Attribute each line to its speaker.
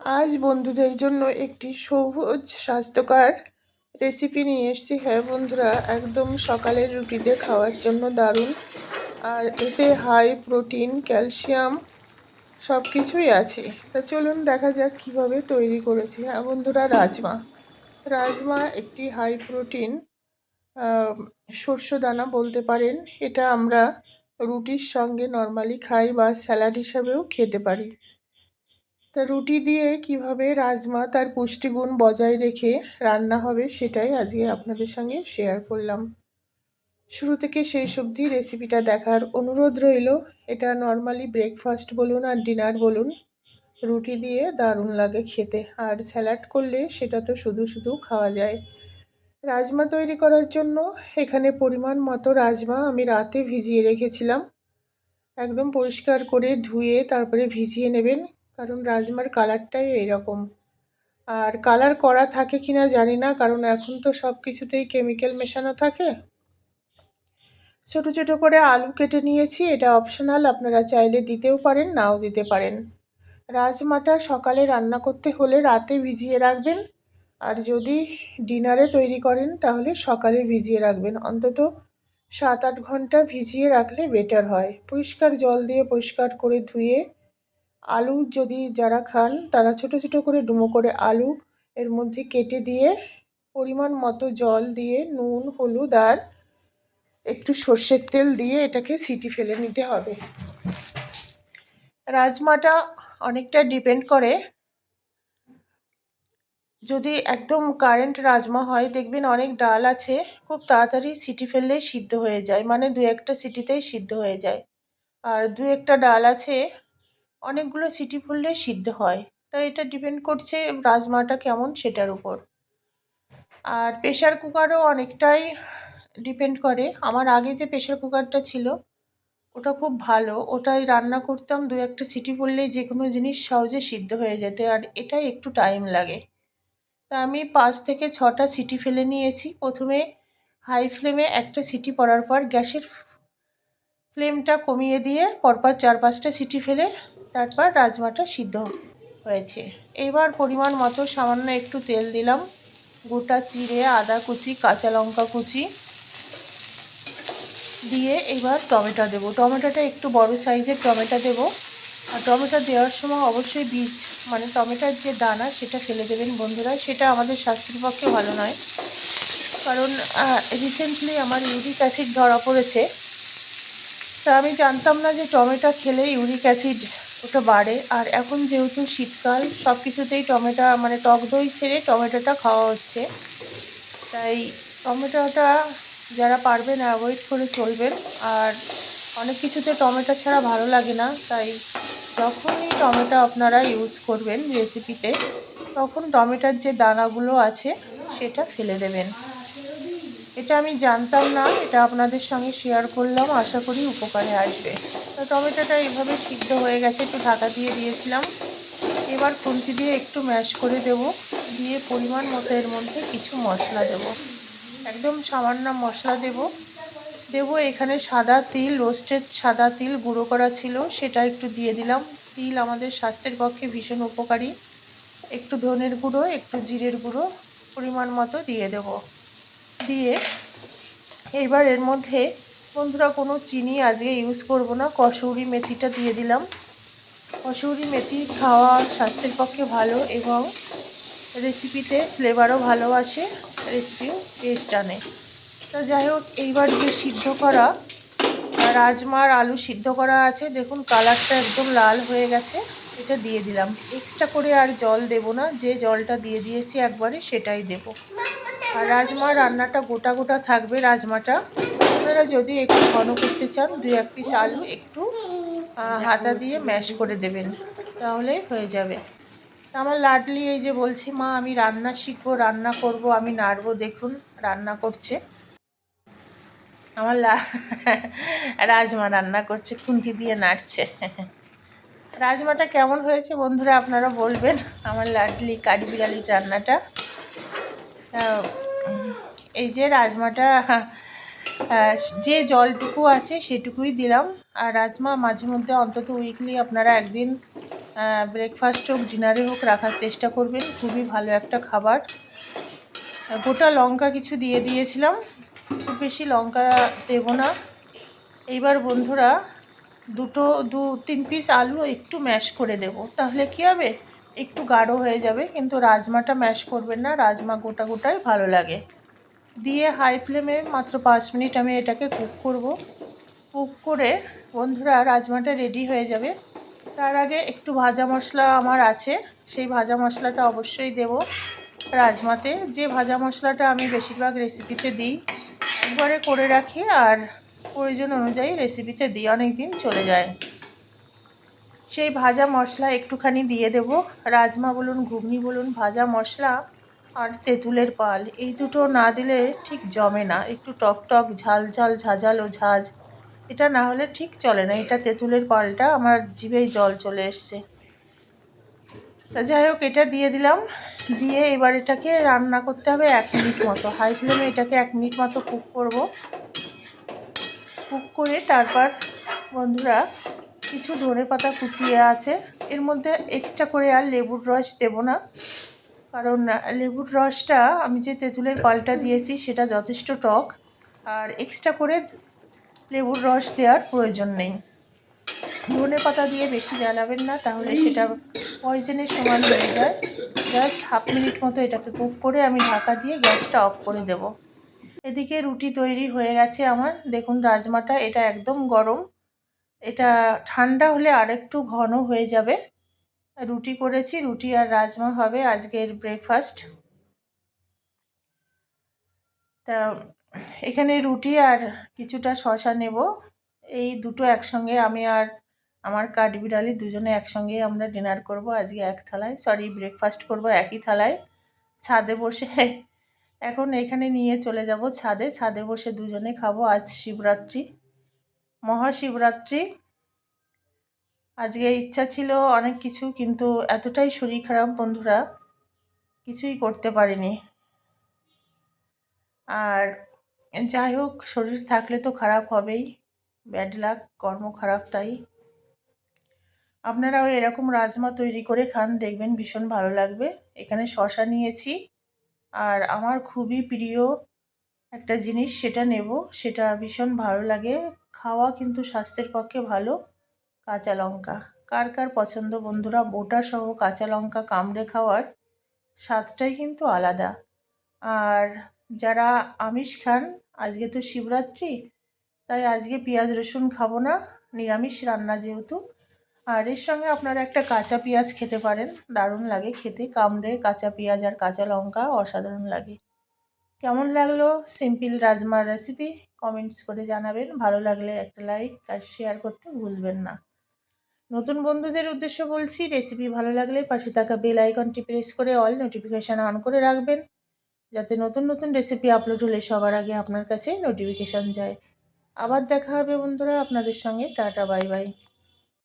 Speaker 1: আজ বন্ধুদের জন্য একটি সবুজ স্বাস্থ্যকর রেসিপি নিয়ে এসেছি। হ্যাঁ বন্ধুরা, একদম সকালের রুটিতে খাওয়ার জন্য দারুণ। আর এতে হাই প্রোটিন ক্যালসিয়াম সব কিছুই আছে। তা চলুন দেখা যাক কীভাবে তৈরি করেছি। হ্যাঁ বন্ধুরা, রাজমা। রাজমা একটি হাই প্রোটিন শস্য দানা বলতে পারেন। এটা আমরা রুটির সঙ্গে নর্মালি খাই বা স্যালাড হিসাবেও খেতে পারি। তা রুটি দিয়ে কীভাবে রাজমা তার পুষ্টিগুণ বজায় রেখে রান্না হবে সেটাই আজকে আপনাদের সঙ্গে শেয়ার করলাম। শুরু থেকে শেষ অবধি রেসিপিটা দেখার অনুরোধ রইল, এটা নর্মালি ব্রেকফাস্ট বলুন আর ডিনার বলুন, রুটি দিয়ে দারুণ লাগে খেতে, আর স্যালাড করলে সেটা তো শুধু শুধু খাওয়া যায়। রাজমা তৈরি করার জন্য এখানে পরিমাণ মতো রাজমা আমি রাতে ভিজিয়ে রেখেছিলাম। একদম পরিষ্কার করে ধুয়ে তারপরে ভিজিয়ে নেবেন কারণ রাজমার কালারটাই এইরকম আর কালার করা থাকে কি না জানি না, কারণ এখন তো সব কিছুতেই কেমিক্যাল মেশানো থাকে। ছোট ছোট করে আলু কেটে নিয়েছি, এটা অপশনাল আপনারা চাইলে দিতেও পারেন, নাও দিতে পারেন। রাজমাটা সকালে রান্না করতে হলে রাতে ভিজিয়ে রাখবেন, আর যদি ডিনারে তৈরি করেন তাহলে সকালে ভিজিয়ে রাখবেন। অন্তত সাত, আট ঘণ্টা ভিজিয়ে রাখলে বেটার হয়। পরিষ্কার জল দিয়ে পরিষ্কার করে ধুয়ে আলু যদি যারা খান, তারা ছোট ছোট করে ডুমো করে আলু এর মধ্যে কেটে দিয়ে পরিমাণ মতো জল দিয়ে নুন, হলুদ আর একটু সর্ষের তেল দিয়ে এটাকে সিটি ফেলে নিতে হবে। রাজমাটা অনেকটা ডিপেন্ড করে। যদি একদম কারেন্ট রাজমা হয়, দেখবেন অনেক ডাল আছে, খুব তাড়াতাড়ি সিটি ফেললেই সিদ্ধ হয়ে যায় মানে দু একটা সিটিতেই সিদ্ধ হয়ে যায়। আর দু একটা ডাল আছে অনেকগুলো সিটি ফুললে সিদ্ধ হয়। তাই এটা ডিপেন্ড করছে রাজমাটা কেমন সেটার উপর। আর প্রেশার কুকারও অনেকটাই ডিপেন্ড করে। আমার আগে যে প্রেশার কুকারটা ছিল, ওটা খুব ভালো। ওটাই রান্না করতাম দু একটা সিটি পড়লেই যে কোনো জিনিস সহজে সিদ্ধ হয়ে যেত আর এটাই একটু টাইম লাগে। তা আমি পাঁচ থেকে ছটা সিটি ফেলে নিয়েছি। প্রথমে হাই ফ্লেমে একটা সিটি পড়ার পর গ্যাসের ফ্লেমটা কমিয়ে দিয়ে পরপর চার পাঁচটা সিটি ফেলে তারপর রাজমাটা সিদ্ধ হয়েছে। এবার পরিমাণ মতো সামান্য একটু তেল দিলাম। গোটা চিড়ে, আদা কুচি, কাঁচা লঙ্কা কুচি দিয়ে এবার টমেটো দেবো। টমেটোটা একটু বড় সাইজের টমেটো দেবো। আর টমেটো দেওয়ার সময় অবশ্যই বীজ মানে টমেটোর যে দানা, সেটা ফেলে দেবেন বন্ধুরা। সেটা আমাদের স্বাস্থ্যের পক্ষে ভালো নয়। কারণ রিসেন্টলি আমার ইউরিক অ্যাসিড ধরা পড়েছে। তা আমি জানতাম না যে টমেটো খেলে ইউরিক অ্যাসিড ওটা বাড়ে। আর এখন যেহেতু শীতকাল সব কিছুতেই টমেটো মানে টক দই সেরে টমেটোটা খাওয়া হচ্ছে। তাই টমেটোটা যারা পারবেন অ্যাভয়েড করে চলবেন। আর অনেক কিছুতে টমেটো ছাড়া ভালো লাগে না। তাই যখনই টমেটো আপনারা ইউজ করবেন রেসিপিতে তখন টমেটোর যে দানাগুলো আছে, সেটা ফেলে দেবেন। এটা আমি জানতাম না, এটা আপনাদের সঙ্গে শেয়ার করলাম। আশা করি উপকারে আসবে। তো টমেটোটা এইভাবে সিদ্ধ হয়ে গেছে, একটু ঢাকা দিয়ে দিয়েছিলাম। এবার খুন্তি দিয়ে একটু ম্যাশ করে দেব। দিয়ে পরিমাণ মতো এর মধ্যে কিছু মশলা দেব। একদম সামান্য মশলা দেব। দেব এখানে সাদা তিল রোস্টেড সাদা তিল গুঁড়ো করা ছিল, সেটা একটু দিয়ে দিলাম। তিল আমাদের স্বাস্থ্যের পক্ষে ভীষণ উপকারী। একটু ধনের গুঁড়ো, একটু জিরের গুঁড়ো পরিমাণ মতো দিয়ে দেব। দিয়ে এবার এর মধ্যে বন্ধুরা, কোনো চিনি আজকে ইউজ করব না। কসৌরি মেথিটা দিয়ে দিলাম। কসৌরি মেথি খাওয়া স্বাস্থ্যের পক্ষে ভালো এবং রেসিপিতে ফ্লেভারও ভালো আসে রেসিপিও টেস্ট আনে। তো যাই হোক, এইবার যে সিদ্ধ করা, রাজমার আলু সিদ্ধ করা আছে, দেখুন কালারটা একদম লাল হয়ে গেছে, এটা দিয়ে দিলাম। এক্সট্রা করে আর জল দেব না, যে জলটা দিয়ে দিয়েছি একবারে সেটাই দেব। আর রাজমা রান্নাটা গোটা গোটা থাকবে, রাজমাটা আপনারা যদি একটু ঘন করতে চান, দুই এক পিস আলু একটু হাতা দিয়ে ম্যাশ করে দেবেন, তাহলে হয়ে যাবে। আমার লাডলি এই যে বলছি, মা, আমি রান্না শিখব, রান্না করব, আমি নাড়বো, দেখুন, রান্না করছে। আমার রাজমা রান্না করছে, খুন্তি দিয়ে নাড়ছে। রাজমাটা কেমন হয়েছে বন্ধুরা আপনারা বলবেন, আমার লাডলি, কাঠবিড়ালির রান্নাটা। এই যে রাজমাটা যে জলটুকু আছে সেটুকুই দিলাম। আর রাজমা, মাঝে মধ্যে অন্তত উইকলি আপনারা একদিন ব্রেকফাস্ট হোক ডিনারে হোক রাখার চেষ্টা করবেন। খুবই ভালো একটা খাবার। গোটা লঙ্কা কিছু দিয়ে দিয়েছিলাম। খুব বেশি লঙ্কা দেব না। এইবার বন্ধুরা, দুটো, দু, তিন পিস আলু একটু ম্যাশ করে দেব। তাহলে কী হবে? একটু গাঢ় হয়ে যাবে, কিন্তু রাজমাটা ম্যাশ করবেন না। রাজমা গোটা গোটাই ভালো লাগে। দিয়ে হাই ফ্লেমে মাত্র পাঁচ মিনিট আমি এটাকে কুক করব। কুক করে বন্ধুরা রাজমাটা রেডি হয়ে যাবে। তার আগে একটু ভাজা মশলা আমার আছে, সেই ভাজা মশলাটা অবশ্যই দেব রাজমাতে। যে ভাজা মশলাটা আমি বেশিরভাগ রেসিপিতে দিই, একবারে করে রাখি আর প্রয়োজন অনুযায়ী রেসিপিতে দিই অনেক দিন চলে যায়। সেই ভাজা মশলা একটুখানি দিয়ে দেব। রাজমা বলুন, ঘুগনি বলুন, ভাজা মশলা আর তেঁতুলের পাল, এই দুটো না দিলে ঠিক জমে না। একটু টক টক, ঝাল ঝাল, ঝাঁঝালো ঝাঁঝ। এটা না হলে ঠিক চলে না। এটা তেঁতুলের পালটা আমার জিভেই জল চলে এসছে। তা যাই হোক, এটা দিয়ে দিলাম। দিয়ে এবার এটাকে রান্না করতে হবে এক মিনিট মতো। হাই ফ্লেমে এটাকে এক মিনিট মতো কুক করব। কুক করে তারপর বন্ধুরা কিছু ধনে পাতা কুচিয়ে আছে। এর মধ্যে এক্সট্রা করে আর লেবুর রস দেব না। কারণ লেবুর রসটা আমি যে তেঁতুলের পালটা দিয়েছি সেটা যথেষ্ট টক। আর এক্সট্রা করে লেবুর রস দেওয়ার প্রয়োজন নেই। ধনে পাতা দিয়ে বেশি জ্বালাবেন না, তাহলে সেটা পয়জনের সমান হয়ে যায়। জাস্ট হাফ মিনিট মতো এটাকে কুক করে আমি ঢাকা দিয়ে গ্যাসটা অফ করে দেব। এদিকে রুটি তৈরি হয়ে গেছে আমার। দেখুন, রাজমাটা এটা একদম গরম। এটা ঠান্ডা হলে আরেকটু ঘন হয়ে যাবে। রুটি করেছি, রুটি আর রাজমা হবে আজকের ব্রেকফাস্ট তা এখানে রুটি আর কিছুটা শশা নেব। এই দুটো একসঙ্গে আমি আর আমার কাঠবিড়ালি দুজনে একসঙ্গে আমরা ডিনার করব আজকে এক থালায়। সরি ব্রেকফাস্ট করব একই থালায়। ছাদে বসে এখন এখানে নিয়ে চলে যাব ছাদে। ছাদে বসে দুজনে খাব আজ শিবরাত্রি। মহাশিবরাত্রি। আজকে ইচ্ছা ছিল অনেক কিছু, কিন্তু এতটাই শরীর খারাপ বন্ধুরা, কিছুই করতে পারিনি। আর যাই হোক, শরীর থাকলে তো খারাপ হবেই। ব্যাড লাক কর্ম খারাপ তাই। আপনারাও এরকম রাজমা তৈরি করে খান, দেখবেন ভীষণ ভালো লাগবে। এখানে শশা নিয়েছি, আর আমার খুবই প্রিয় একটা জিনিস, সেটা নেব। সেটা ভীষণ ভালো লাগে। খাওয়া কিন্তু স্বাস্থ্যের পক্ষে ভালো। কাঁচা লঙ্কা। কার কার পছন্দ বন্ধুরা? বোটা সহ কাঁচা লঙ্কা কামড়ে খাওয়ার স্বাদটাই কিন্তু আলাদা। আর যারা আমিষ খান, আজকে তো শিবরাত্রি, তাই আজকে পেঁয়াজ, রসুন খাব না। নিরামিষ রান্না যেহেতু। আর এর সঙ্গে আপনারা একটা কাঁচা পেঁয়াজ খেতে পারেন। দারুণ লাগে খেতে। কামড়ে কাঁচা পেঁয়াজ আর কাঁচা লঙ্কা অসাধারণ লাগে। কেমন লাগল সিম্পল রাজমার রেসিপি কমেন্টস করে জানাবেন। ভালো লাগলে একটা লাইক আর শেয়ার করতে ভুলবেন না। নতুন বন্ধুদের উদ্দেশ্য বলছি রেসিপি ভালো লাগলে পাশে থাকা বেল আইকনটি প্রেস করে অল নোটিফিকেশান অন করে রাখবেন, যাতে নতুন নতুন রেসিপি আপলোড হলে সবার আগে আপনার কাছে নোটিফিকেশান যায়। আবার দেখা হবে বন্ধুরা আপনাদের সঙ্গে, টাটা বাই বাই